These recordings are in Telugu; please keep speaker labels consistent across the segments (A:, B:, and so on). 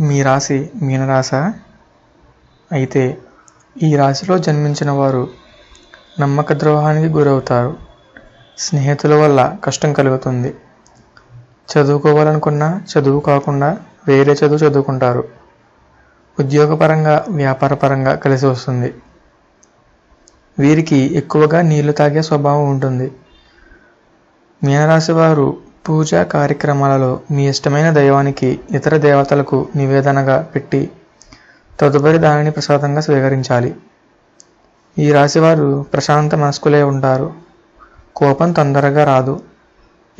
A: మీ రాశి మీనరాశ? అయితే ఈ రాశిలో జన్మించిన వారు నమ్మక ద్రోహానికి గురవుతారు. స్నేహితుల వల్ల కష్టం కలుగుతుంది. చదువుకోవాలనుకున్నా చదువు కాకుండా వేరే చదువు చదువుకుంటారు. ఉద్యోగపరంగా వ్యాపారపరంగా కలిసి వస్తుంది. వీరికి ఎక్కువగా నీళ్ళు తాగే స్వభావం ఉంటుంది. మీనరాశి వారు పూజా కార్యక్రమాలలో మీ ఇష్టమైన దైవానికి ఇతర దేవతలకు నివేదనగా పెట్టి తదుపరి దానిని ప్రసాదంగా స్వీకరించాలి. ఈ రాశివారు ప్రశాంత మనస్కులే ఉంటారు. కోపం తొందరగా రాదు.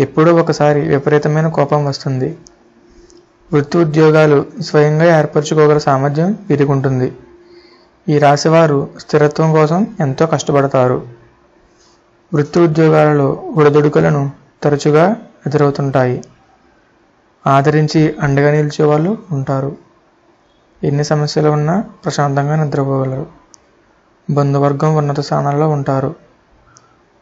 A: ఎప్పుడో ఒకసారి విపరీతమైన కోపం వస్తుంది. వృత్తి ఉద్యోగాలు స్వయంగా ఏర్పరచుకోగల సామర్థ్యం వీరికి ఈ రాశివారు స్థిరత్వం కోసం ఎంతో కష్టపడతారు. వృత్తి ఉద్యోగాలలో ఒడిదుడుకులను తరచుగా ఎదురవుతుంటాయి. ఆదరించి అండగా నిలిచే వాళ్ళు ఉంటారు. ఎన్ని సమస్యలు ఉన్నా ప్రశాంతంగా నిద్రపోగలరు. బంధువర్గం ఉన్నత స్థానాల్లో ఉంటారు.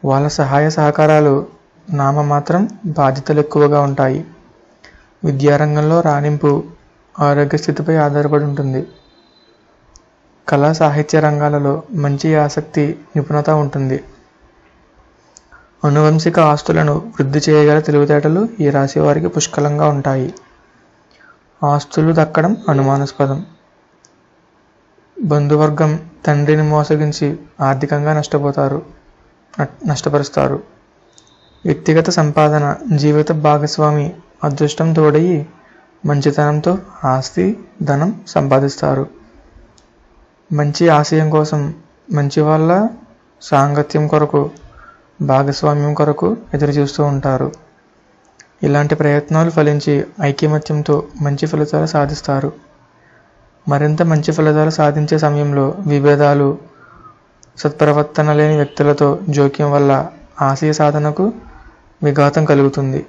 A: వాళ్ళ సహాయ సహకారాలు నామ మాత్రం బాధ్యతలు ఎక్కువగా ఉంటాయి. విద్యారంగంలో రాణింపు ఆరోగ్య స్థితిపై ఆధారపడి ఉంటుంది. కళా సాహిత్య రంగాలలో మంచి ఆసక్తి నిపుణత ఉంటుంది. అనువంశిక ఆస్తులను వృద్ధి చేయగల తెలివితేటలు ఈ రాశి వారికి పుష్కలంగా ఉంటాయి. ఆస్తులు దక్కడం అనుమానాస్పదం. బంధువర్గం తండ్రిని మోసగించి ఆర్థికంగా నష్టపోతారు నష్టపరుస్తారు. వ్యక్తిగత సంపాదన జీవిత భాగస్వామి అదృష్టం తోడయి మంచితనంతో ఆస్తి ధనం సంపాదిస్తారు. మంచి ఆశయం కోసం మంచి వాళ్ళ సాంగత్యం కొరకు భాగస్వామ్యం కొరకు ఎదురుచూస్తూ ఉంటారు. ఇలాంటి ప్రయత్నాలు ఫలించి ఐకమత్యంతో మంచి ఫలితాలు సాధిస్తారు. మరింత మంచి ఫలితాలు సాధించే సమయంలో విభేదాలు సత్ప్రవర్తన లేని వ్యక్తులతో జోక్యం వల్ల ఆశయ సాధనకు విఘాతం కలుగుతుంది.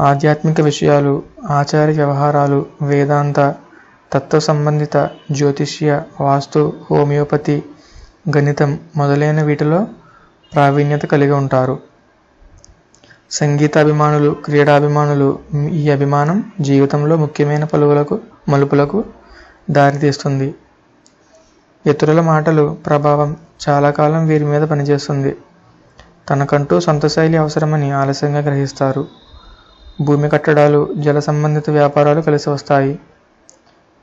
A: ఆధ్యాత్మిక విషయాలు ఆచార వ్యవహారాలు వేదాంత తత్వ సంబంధిత జ్యోతిష్య వాస్తు హోమియోపతి గణితం మొదలైన వీటిలో ప్రావీణ్యత కలిగి ఉంటారు. సంగీతాభిమానులు క్రీడాభిమానులు ఈ అభిమానం జీవితంలో ముఖ్యమైన పలువులకు మలుపులకు దారితీస్తుంది ఇతరుల మాటలు ప్రభావం చాలా కాలం వీరి మీద పనిచేస్తుంది. తనకంటూ సొంత శైలి అవసరమని ఆలస్యంగా గ్రహిస్తారు. భూమి కట్టడాలు జల సంబంధిత వ్యాపారాలు కలిసి వస్తాయి.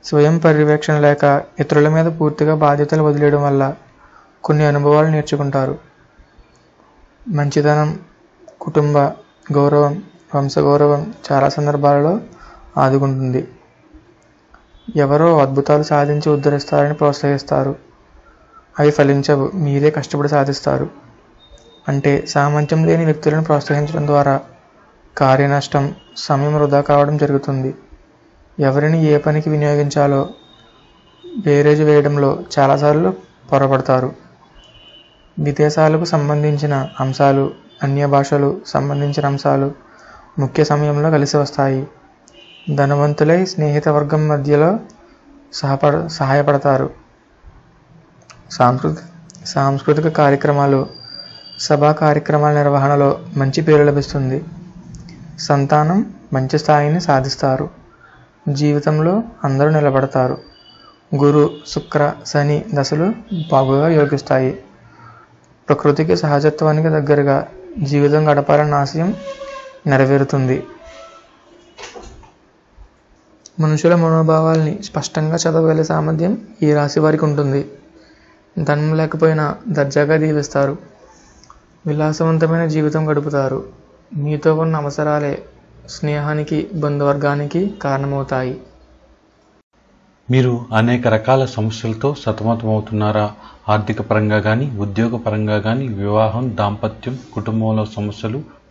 A: స్వయం పర్యవేక్షణ లేక ఇతరుల మీద పూర్తిగా బాధ్యతలు వదిలేయడం వల్ల కొన్ని అనుభవాలు నేర్చుకుంటారు. మంచితనం కుటుంబ గౌరవం వంశగౌరవం చాలా సందర్భాలలో ఆదుకుంటుంది. ఎవరో అద్భుతాలు సాధించి ఉద్ధరిస్తారని ప్రోత్సహిస్తారు. అవి ఫలించవు మీరే కష్టపడి సాధిస్తారు. అంటే సామర్థ్యం లేని వ్యక్తులను ప్రోత్సహించడం ద్వారా కార్యనష్టం సమయం వృధా కావడం జరుగుతుంది. ఎవరిని ఏ పనికి వినియోగించాలో బేరేజ్ వేయడంలో చాలాసార్లు పొరపడతారు. విదేశాలకు సంబంధించిన అంశాలు అన్య భాషలు సంబంధించిన అంశాలు ముఖ్య సమయంలో కలిసి వస్తాయి. ధనవంతులై స్నేహిత వర్గం మధ్యలో సహపడ సహాయపడతారు. సాంస్కృతి సాంస్కృతిక కార్యక్రమాలు సభా కార్యక్రమాల నిర్వహణలో మంచి పేరు లభిస్తుంది. సంతానం మంచి స్థాయిని సాధిస్తారు. జీవితంలో అందరూ నిలబడతారు. గురు శుక్ర శని దశలు బాగుగా యోగిస్తాయి. ప్రకృతికి సహజత్వానికి దగ్గరగా జీవితం గడపాలన్న ఆశయం నెరవేరుతుంది. మనుషుల మనోభావాల్ని స్పష్టంగా చదవగల సామర్థ్యం ఈ రాశి వారికి ఉంటుంది. ధనం లేకపోయినా దర్జాగా దీవిస్తారు విలాసవంతమైన జీవితం గడుపుతారు. మీతో ఉన్న అవసరాలే స్నేహానికి బంధువర్గానికి కారణమవుతాయి.
B: మీరు అనేక రకాల సమస్యలతో సతమతమవుతున్నారా? ఆర్థిక పరంగా కానీ ఉద్యోగ పరంగా కానీ వివాహం దాంపత్యం కుటుంబంలో సమస్యలు